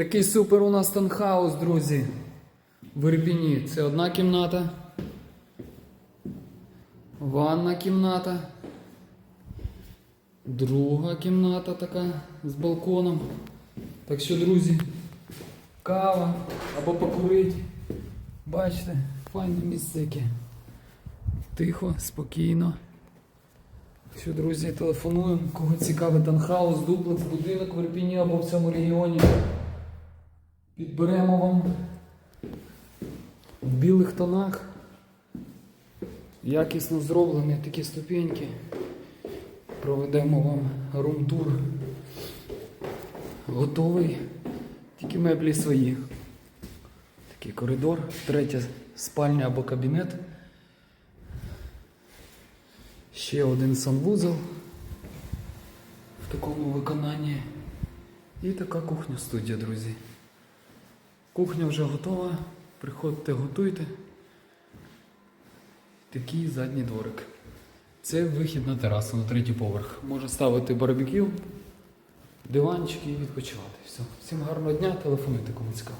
Такий супер у нас танхаус, друзі. В Ірпіні. Це одна кімната. Ванна кімната. Друга кімната така з балконом. Так що, друзі, кава або покурить. Бачите, файне місце яке. Тихо, спокійно. Так що, друзі, телефонуємо. Кого цікавий танхаус, дуплекс, будинок в Ірпіні або в цьому регіоні. Підберемо вам в білих тонах. Якісно зроблені такі ступеньки. Проведемо вам рум-тур. Готовий. Тільки меблі свої. Такий коридор, третя спальня або кабінет. Ще один санвузол в такому виконанні. І така кухня студія, друзі. Кухня вже готова. Приходьте, готуйте. Такий задній дворик. Це вихід на терасу на третій поверх. Можна ставити барбекю, диванчики і відпочивати. Все. Всім гарного дня, телефонуйте, кому цікаво.